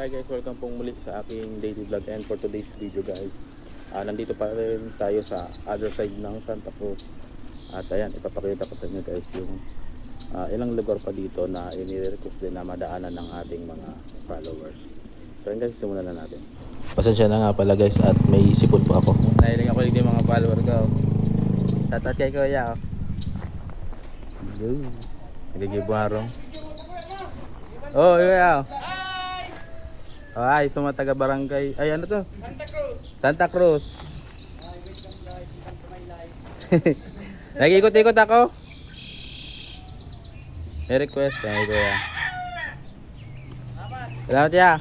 Hi guys, welcome pong muli sa aking daily vlog and for today's video guys ah, Nandito pa rin tayo sa other side ng Santa Cruz. At ayan, ipapakita ko sa inyo guys yung ah, ilang lugar pa dito na inire-request din na madaanan ng ating mga followers. So yun guys, simulan na natin. Pasensya na nga pala guys at may sipon po ako. Nahiling ako yung mga follower ko. Tatat kay Kuya oh. Nagigibwarong. Oh, yeah. Ay, ito mga taga barangay. Ay, ano to? Santa Cruz. Santa Cruz. Nag-ikot-ikot ako. May request. Ay, kuya. Salamat ya.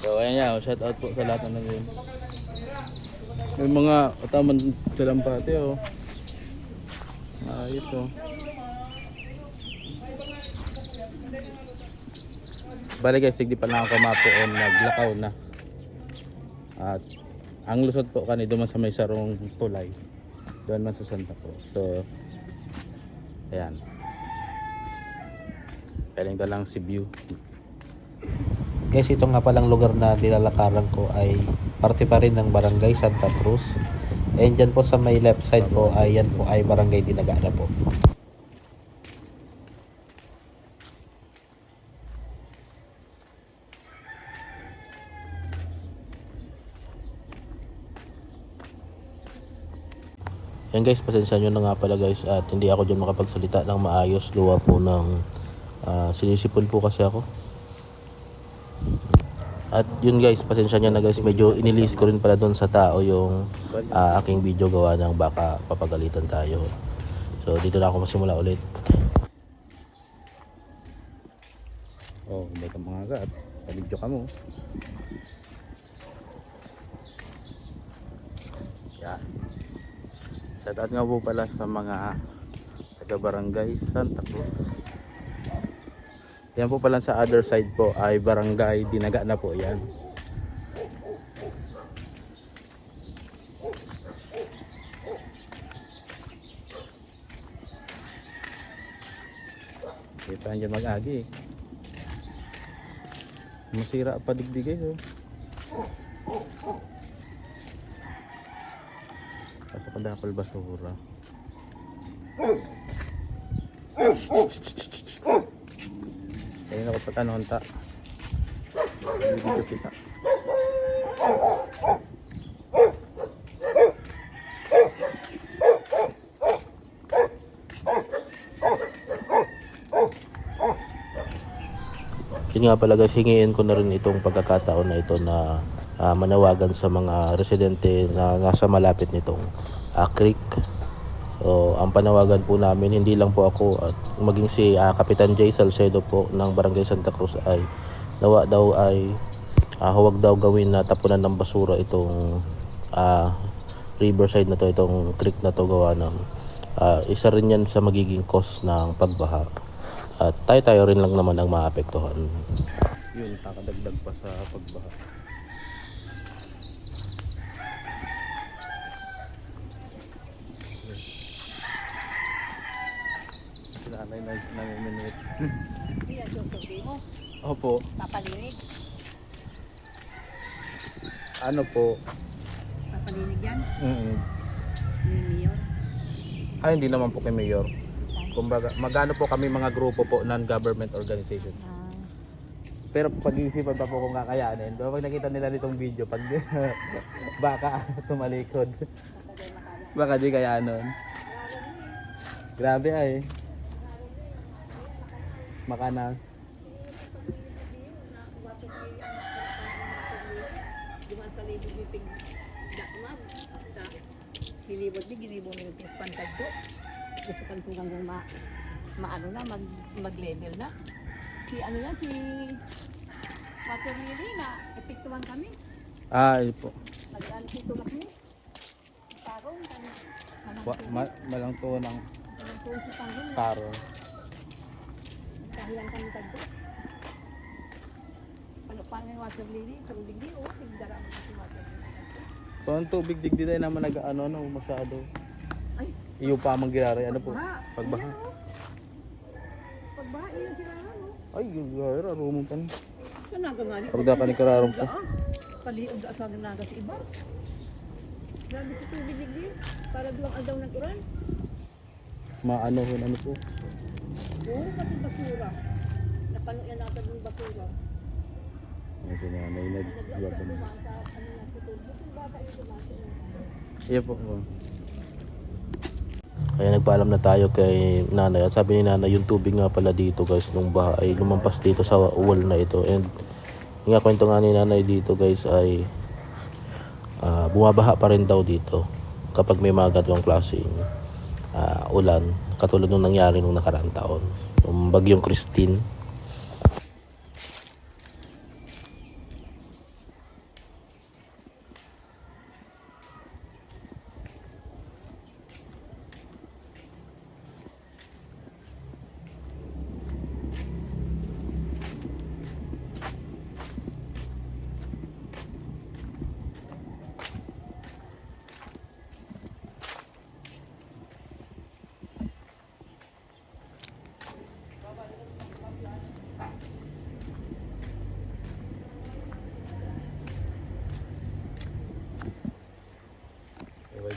So, ayan ya. Shout out po sa lahat ng nag May mga utaman silang pati oh. Ayos oh. Bale guys, sigdi pa lang ako mapuon, naglakaw na. At ang lusot po kani duman sa may sarong tulay. Doon man sa Santa Cruz. So ayan. Galing ka lang si view. Guys, ito nga palang lugar na nilalakaran ko ay parte pa rin ng Barangay Santa Cruz. And dyan po sa may left side po ay yan po ay Barangay Dinaga na po. Yan guys, pasensya nyo na nga pala guys at hindi ako dyan makapagsalita ng maayos gawa po ng ah, sinisipon po kasi ako. At yun guys, pasensya nyo na guys, medyo inilis ko rin pala doon sa tao yung ah, aking video gawa ng baka papagalitan tayo. So dito na ako masimula ulit. Oh, may ka mga gat. Pabidyo ka mo. Shout out nga po pala sa mga taga barangay Santa Cruz. Yan po pala sa other side po ay barangay Dinaga na po yan. Kita dyan mag-agi eh. Masira pa digdig eh. Oh. Dapal basura. Ayun ako pag ano ta. Kita. Yun nga pala guys, hingiin ko na rin itong pagkakataon na ito na ah, manawagan sa mga residente na nasa malapit nitong ah, creek. So, ang panawagan po namin, hindi lang po ako at maging si ah, Kapitan Jay Salcedo po ng Barangay Santa Cruz ay nawa daw ay ah, huwag daw gawin na tapunan ng basura itong ah, riverside na to, itong creek na to gawa ng ah, isa rin yan sa magiging cause ng pagbaha. At tayo-tayo rin lang naman ang maapektuhan. Yun, kakadagdag pa sa pagbaha. Nanay na namiminit. Iya, susubi mo. Opo, Papalinig. ano po? Papalinig yan. Mm Ni Mayor. Ay, hindi naman po kay Mayor. Kumbaga, magano po kami mga grupo po, non-government organization. Ah, Pero pag-iisipan pa po kung kakayanin. Pero pag nakita nila nitong video, pag baka tumalikod. Baka di kaya nun. Grabe ay. Makana. Sa silibot di ginibong yung ping pantag do. Gusto kan kung hanggang ma maano na mag mag-level na. Si ano yan si Water Lily na epektuhan kami. Ah, ayun po. Nag-ano si tulak ni. Tarong ma, malang to ng Tarong si. Kahiyan kami tagdo. Ano pa yung water lily? Tubig di, oh. Tigdara mo kasi water lily. So, ang tubig digdi tayo naman nag-ano, no, masyado. Ay, Iyo pa mang ginari, ano po? Pagbaha. Pagbaha. Iyon sila, ano? Ay, gagawin, rumong ka na. Sa naga nga ni. Pagda ka ni kararong po. Paliod da sa naga sa iba. Grabe sa tubig digdi. Para duwang adaw ng uran. Maano ano po. Oo, pati basura. Napano yan natin yung basura. Yan si nanay ano na. Iya po. oh. Kaya nagpaalam na tayo kay nanay at sabi ni nanay yung tubig nga pala dito guys nung baha ay lumampas dito sa wall na ito and yung nga kwento nga ni nanay dito guys ay ah, bumabaha pa rin daw dito kapag may mga ganitong klaseng ah, ulan katulad nung nangyari nung nakaraang taon. Yung bagyong Christine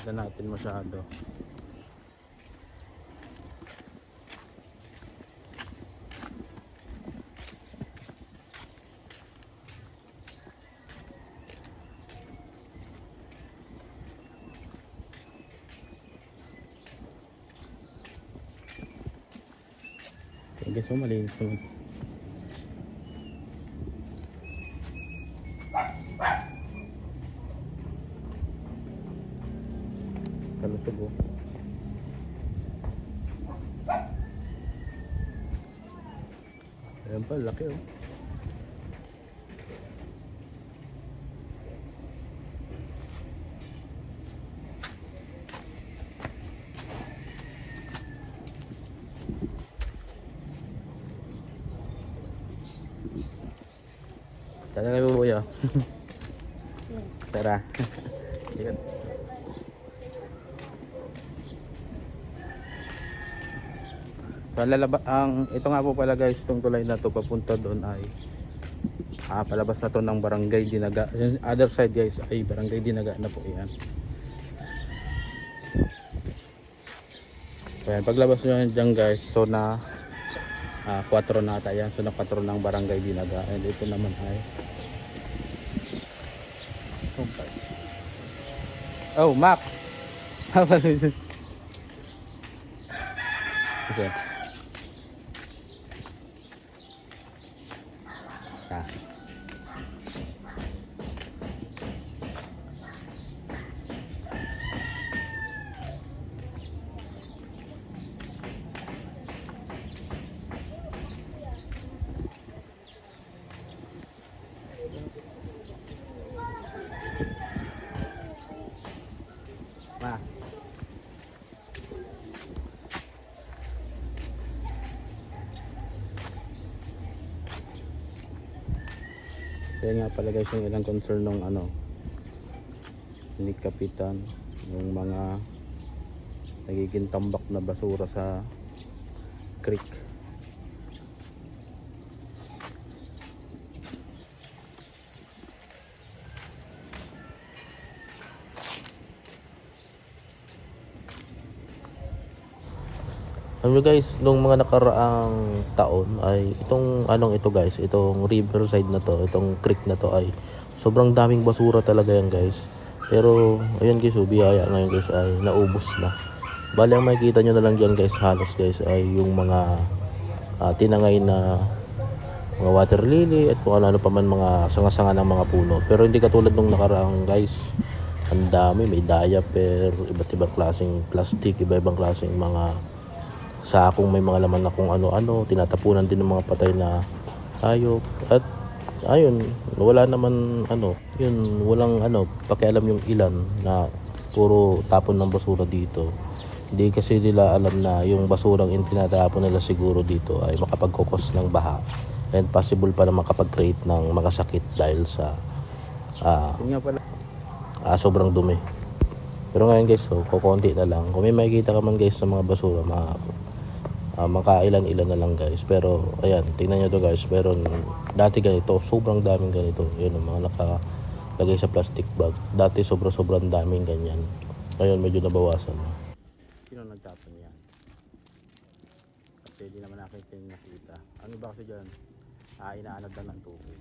na natin masyado. Okay, guys, so malinis oh. Ayan pa, laki oh. Tara na bubuyo. Tara. Yan. So, ang ito nga po pala guys, itong tulay na to papunta doon ay ah, palabas na to ng barangay Dinaga. Yung other side guys ay barangay Dinaga na po yan. So, yan, paglabas nyo yan dyan guys, so na ah, 4 na ata yan. So na 4 ng barangay Dinaga. And ito naman ay Oh, map! Okay. Ah. Ma. Kaya nga pala guys yung ilang concern ng ano ni Kapitan yung mga nagiging tambak na basura sa creek. Nyo guys, nung mga nakaraang taon ay itong anong ito guys, itong riverside na to, itong creek na to ay sobrang daming basura talaga yan guys. Pero ayun guys, oh, biyaya ngayon guys ay naubos na. Bali ang makikita nyo na lang dyan guys, halos guys ay yung mga ah, tinangay na mga water lily at kung ano-ano pa man mga sanga-sanga ng mga puno. Pero hindi katulad nung nakaraang guys. Ang dami, may diaper, iba't ibang klaseng plastic, iba-ibang klaseng mga sakong may mga laman na kung ano-ano, tinatapunan din ng mga patay na hayop. At ayun, wala naman ano, yun, walang ano, pakialam yung ilan na puro tapon ng basura dito. Hindi kasi nila alam na yung basurang in tinatapon nila siguro dito ay makapagkukos ng baha and possible pa na makapag-create ng mga sakit dahil sa pala. ah, sobrang dumi. Pero ngayon guys, so, kukonti na lang. Kung may makikita ka man guys sa mga basura, mga Ah, makailan-ilan na lang guys. Pero ayan, tingnan nyo to guys. Meron dati ganito, sobrang daming ganito. Yun ang mga nakalagay sa plastic bag. Dati sobra-sobrang daming ganyan. Ngayon medyo nabawasan na. Sino nagtapon yan? Kasi di naman yung nakita. Ano ba kasi dyan? Ah, inaanod lang ng tubig.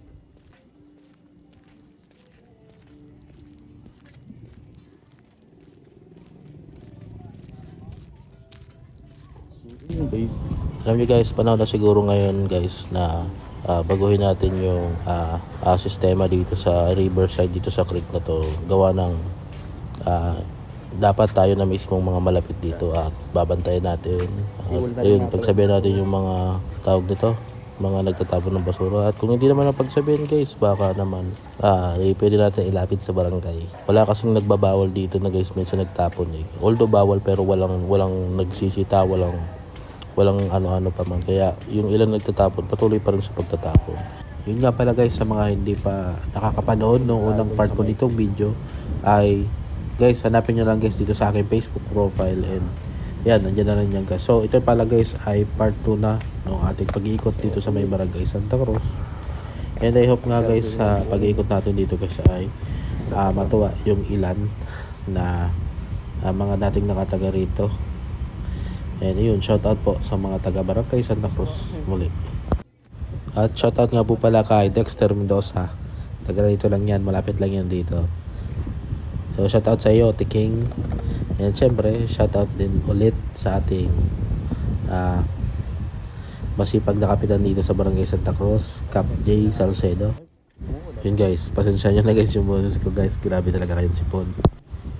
Base. Alam nyo guys, panahon na siguro ngayon guys na ah, baguhin natin yung ah, ah, sistema dito sa riverside dito sa creek na to. Gawa ng ah, dapat tayo na mismong mga malapit dito at babantayan natin. At ayun, pagsabihan natin yung mga tawag nito, mga nagtatapon ng basura. At kung hindi naman ang pagsabihin guys, baka naman ah, eh, pwede natin ilapit sa barangay. Wala kasing nagbabawal dito na guys minsan nagtapon eh. Although bawal pero walang walang nagsisita, walang walang ano-ano pa man. Kaya yung ilan nagtatapon, patuloy pa rin sa pagtatapon. Yun nga pala guys, sa mga hindi pa nakakapanood nung unang part ko nitong video, ay guys, hanapin nyo lang guys dito sa aking Facebook profile and yan, nandiyan na rin yan guys. So, ito pala guys ay part 2 na ng ating pag-iikot dito sa may barangay Santa Cruz. And I hope nga guys sa pag-iikot natin dito guys ay ah, matuwa yung ilan na ah, mga dating nakataga rito. And yun, shoutout po sa mga taga Barangay Santa Cruz muli. At shoutout nga po pala kay Dexter Mendoza. Taga dito lang yan, malapit lang yan dito. So shoutout sa iyo, Tiking. And syempre, shoutout din ulit sa ating ah, masipag na kapitan dito sa Barangay Santa Cruz, Cap J. Salcedo. Yun guys, pasensya nyo na guys yung boses ko guys. Grabe talaga kayo sipon.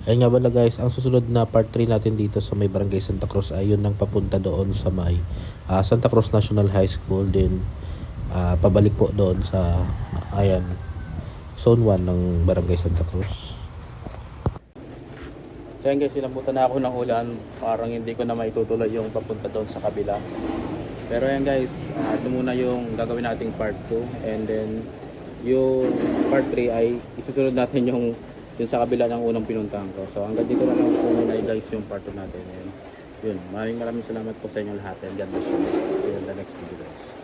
Ayun nga pala guys, ang susunod na part 3 natin dito sa may Barangay Santa Cruz ay yun nang papunta doon sa may ah, Santa Cruz National High School din ah, pabalik po doon sa ayan Zone 1 ng Barangay Santa Cruz. So guys, inabutan na ako ng ulan. Parang hindi ko na maitutuloy yung papunta doon sa kabila. Pero yan guys, ah, ito muna yung gagawin nating part 2. And then, yung part 3 ay isusunod natin yung yung sa kabila ng unang pinuntahan ko. So hanggang dito na lang po muna guys yung part 2 natin. And, yun, maraming maraming salamat po sa inyo lahat. And God bless you. See you in the next video guys.